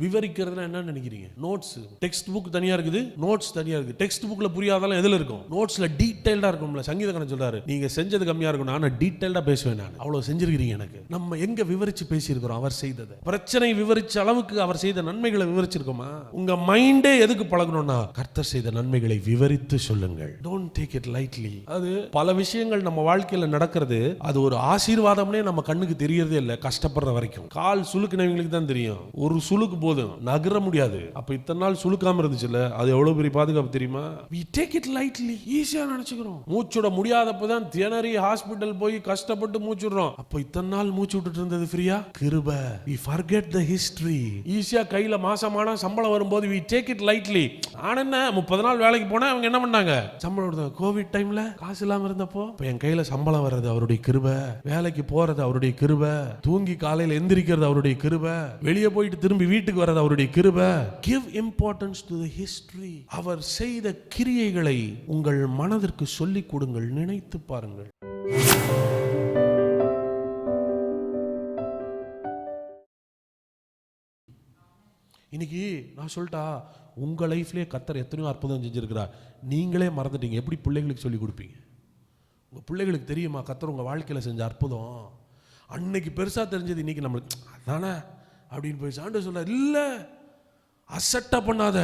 விவரிக்கிறதுனா என்ன நினைக்கிறீங்க? Notes text book தனியா இருக்குது? நோட்ஸ் தனியா இருக்கு டெக்ஸ்ட் புக்ல புரியாதெல்லாம் எதுல இருக்கும்? நோட்ஸ்ல டீடைல்டா இருக்கும்ல. சங்கீதக்காரன் சொல்றாரு. நீங்க செஞ்சது கம்மியா இருக்கும் நான் டீடைல்டா பேசுவேன் நான். அவ்வளவு செஞ்சிருக்கிறீங்க எனக்கு. நம்ம எங்க விவரிச்சு பேசியிருக்கிறோம் அவர் செய்ததை? பிரச்சனை விவரிச்ச அளவுக்கு அவர் செய்த நன்மைகளை விவரிச்சிருக்கோமா? உங்க மைண்டே எதுக்கு பழகணும்னா கர்த்தர் செய்த நன்மைகளை விவரித்து சொல்லுங்கள். டோன்ட் டேக் இட் லைட்லி அது பல விஷயங்கள் நம்ம வாழ்க்கையில நடக்கிறது அது ஒரு ஆசீர்வாதம்னே நம்ம கண்ணுக்கு தெரியறதே இல்லை கஷ்டப்படுற வரைக்கும். கால் சுழுக்குனவங்களுக்கு தான் தெரியும். ஒரு சுழுக்கு போதும் நகர முடியாது. அப்ப இத்தனை நாள் சுளுக்காம இருந்துச்சுல்ல அது எவ்வளவு பெரிய பாதுகாப்பு தெரியுமா? We take it lightly ஈஸியா நினைச்சுக்கிறோம். மூச்சுட முடியாதப்பதான் திணறி ஹாஸ்பிட்டல் போய் கஷ்டப்பட்டு மூச்சுடுறோம். அப்ப இத்தனை நாள் மூச்சு விட்டுட்டு இருந்தது ஃப்ரீயா? கிருப. We forget the history. ஈஸியா கையில மாசமான சம்பளம் வரும்போது we take it lightly. நான் என்ன முப்பது நாள் வேலைக்கு போனா அவங்க என்ன பண்ணாங்க? சம்பளம் கொடுத்தாங்க கோவிட் டைம்ல காசு இல்லாம இருந்தப்போ? இப்ப என் கையில சம்பளம் வர்றது அவருடைய கிருப. வேலைக்கு போறது அவருடைய கிருப. தூங்கி காலையில எந்திரிக்கிறது அவருடைய கிருப. வெளியே போயிட்டு திரும்பி வீட்டுக்கு வர்றது அவருடைய கிருப. Give importance to the history அவர் செய்த கிரியைகளை உங்கள் மனதிற்கு சொல்லிக் கொடுங்கள் நினைத்து பாருங்கள். இன்னைக்கு நான் சொல்லிட்டா உங்க லைஃப்லயே கத்தர் எத்தனையோ அற்புதம் செஞ்சிருக்கிறார். நீங்களே மறந்துட்டீங்க. எப்படி பிள்ளைகளுக்கு சொல்லி கொடுப்பீங்க? உங்க பிள்ளைகளுக்கு தெரியுமா? கத்தர் உங்க வாழ்க்கையில செஞ்ச அற்புதம். அன்னைக்கு பெருசா தெரிஞ்சது இன்னைக்கு நம்மளுக்கு அதானே? அப்படின்னு போய் சாண்டு சொல்ல இல்லை அசட்டா பண்ணாத.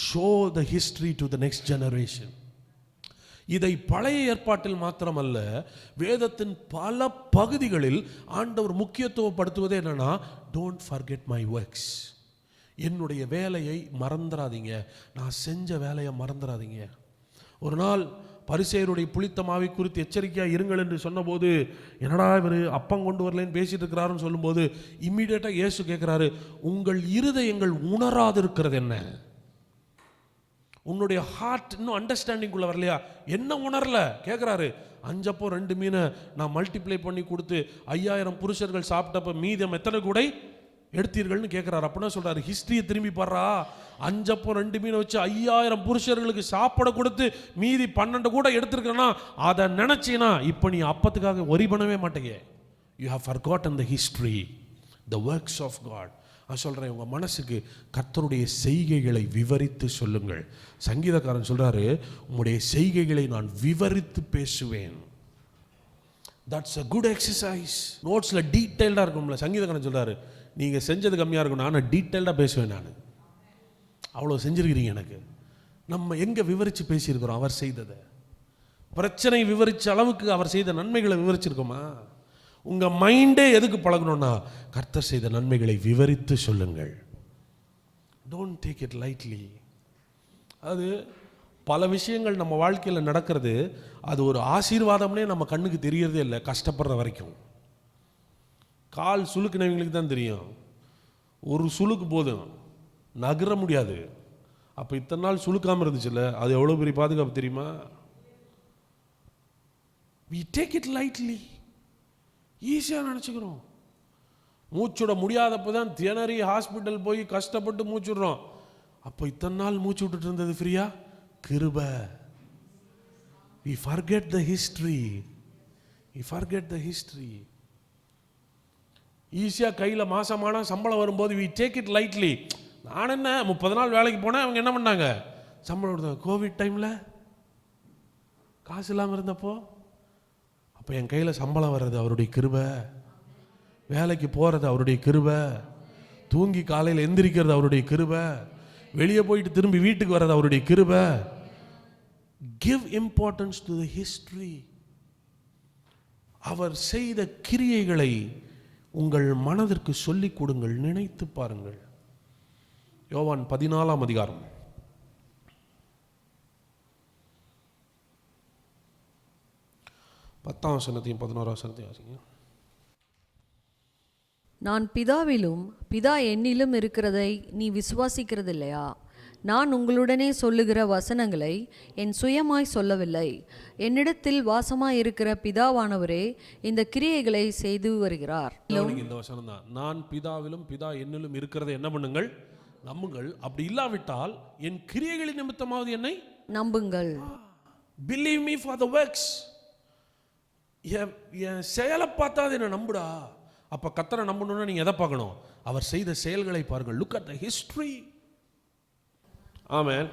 Show the history to the next generation இதை பழைய ஏற்பாட்டில் மாத்திரமல்ல வேதத்தின் பல பகுதிகளில் ஆண்டவர் முக்கியத்துவப்படுத்துவதே என்னன்னா டோன்ட் ஃபர்கெட் மை ஒர்க்ஸ் என்னுடைய வேலையை மறந்துடாதீங்க நான் செஞ்ச வேலையை மறந்துடாதீங்க ஒரு நாள் பரிசேயருடைய புளித்த மாவை குறித்து எச்சரிக்கையாக இருங்கள் என்று சொன்னபோது என்னடா இவர் அப்பம் கொண்டு வரலன்னு பேசிட்டு இருக்கிறாருன்னு சொல்லும்போது இம்மிடியேட்டாக இயேசு கேட்குறாரு உங்கள் இருதயங்கள் உணராதிருக்கிறது என்ன? உன்னுடைய ஹார்ட் இன்னும் அண்டர்ஸ்டாண்டிங்குள்ள வரலையா? என்ன உணரல? கேட்குறாரு. அஞ்சப்போ ரெண்டு மீனை நான் மல்டிப்ளை பண்ணி கொடுத்து ஐயாயிரம் புருஷர்கள் சாப்பிட்டப்ப மீதம் எத்தனை கூடை எடுத்தீர்கள்னு கேட்குறாரு. அப்படின்னா சொல்கிறாரு ஹிஸ்டரியை திரும்பி பாடுறா அஞ்சப்போ ரெண்டு மீன் வச்சு ஐயாயிரம் புருஷர்களுக்கு சாப்பிட கொடுத்து மீதி பன்னெண்டு கூட எடுத்துருக்கேன்னா அதை நினச்சினா இப்போ நீ அப்பத்துக்காக ஒரி பண்ணவே மாட்டேங்க you have forgotten the history the works of God நான் சொல்கிறேன் உங்கள் மனசுக்கு கர்த்தருடைய செய்கைகளை விவரித்து சொல்லுங்கள். சங்கீதக்காரன் சொல்கிறாரு உங்களுடைய செய்கைகளை நான் விவரித்து பேசுவேன். தட்ஸ் அ குட் எக்ஸசைஸ் நோட்ஸில் டீட்டெயில்டாக இருக்கும்ல சங்கீதக்காரன் சொல்கிறாரு நீங்கள் செஞ்சது கம்மியாக இருக்கும் நான் டீட்டெயில்டாக பேசுவேன் நான். அவ்வளோ செஞ்சுருக்கிறீங்க எனக்கு. நம்ம எங்கே விவரித்து பேசியிருக்கிறோம் அவர் செய்ததை? பிரச்சனை விவரித்த அளவுக்கு அவர் செய்த நன்மைகளை விவரிச்சிருக்கோமா? உங்கள் மைண்டே எதுக்கு பழகணும்னா கர்த்தர் செய்த நன்மைகளை விவரித்து சொல்லுங்கள். டோன்ட் டேக் இட் லைட்லி அது பல விஷயங்கள் நம்ம வாழ்க்கையில் நடக்கிறது அது ஒரு ஆசீர்வாதம்னே நம்ம கண்ணுக்கு தெரியறதே இல்லை கஷ்டப்படுற வரைக்கும். கால் சுழுக்குனவங்களுக்கு தான் தெரியும். ஒரு சுளுக்கு போதும். நகர முடியாது. அப்போ இத்தனை நாள் சுழுக்காமல் இருந்துச்சுல்ல அது எவ்வளோ பெரிய பாதுகாப்பு தெரியுமா? வி டேக் இட் லைட்லி ஈஸியாக நினச்சிக்கிறோம். மூச்சுட முடியாதப்போ தான் திணறி ஹாஸ்பிட்டல் போய் கஷ்டப்பட்டு மூச்சுடுறோம். அப்போ இத்தனை நாள் மூச்சு விட்டுட்டு இருந்தது ஃப்ரீயா கிருப. We forget the history we forget the history ஈஸியாக கையில் மாசமான சம்பளம் வரும்போது வி டேக் இட் லைட்லி நான் என்ன முப்பது நாள் வேலைக்கு போனேன் அவங்க என்ன பண்ணாங்க? சம்பளம் கொடுத்தாங்க. கோவிட் டைமில் காசு இல்லாமல் இருந்தப்போ அப்போ என் கையில் சம்பளம் வர்றது அவருடைய கிருபை. வேலைக்கு போகிறது அவருடைய கிருபை. தூங்கி காலையில் எந்திரிக்கிறது அவருடைய கிருபை. வெளியே போயிட்டு திரும்பி வீட்டுக்கு வர்றது அவருடைய கிருபை. Give importance to the history அவர் செய்த கிரியைகளை உங்கள் மனதிற்கு சொல்லிக் கொடுங்கள் நினைத்து பாருங்கள். யோவான் பதினாலாம் அதிகாரம். பத்தாம் வசனத்தையும் பதினோராம் வசனத்தையும் வாசிங்க. நான் பிதாவிலும் பிதா என்னிலும் இருக்கிறதை நீ விசுவாசிக்கிறதில்லையா? நான் உங்களுடனே சொல்லுகிற வசனங்களை என் சுயமாய் சொல்லவில்லை. என்னிடத்தில் வாசமாய் இருக்கிற பிதாவானவரே இந்த கிரியைகளை செய்து வருகிறார். இந்த வசனம் தான். நான் பிதாவிலும் பிதா என்னிலும் இருக்கிறதை என்ன பண்ணுங்கள்? நம்புங்கள். அப்படி இல்லாவிட்டால் என் கிரியைகளின் நிமித்தமாவது என்னை நம்புங்கள். Believe me for the works என் என் செயலை பார்த்தா அதை என்ன நம்புடா. அப்ப கத்தரை நம்பணும்னா நீங்க எதை பார்க்கணும்? அவர் செய்த செயல்களை பாருங்கள். Look at the history amen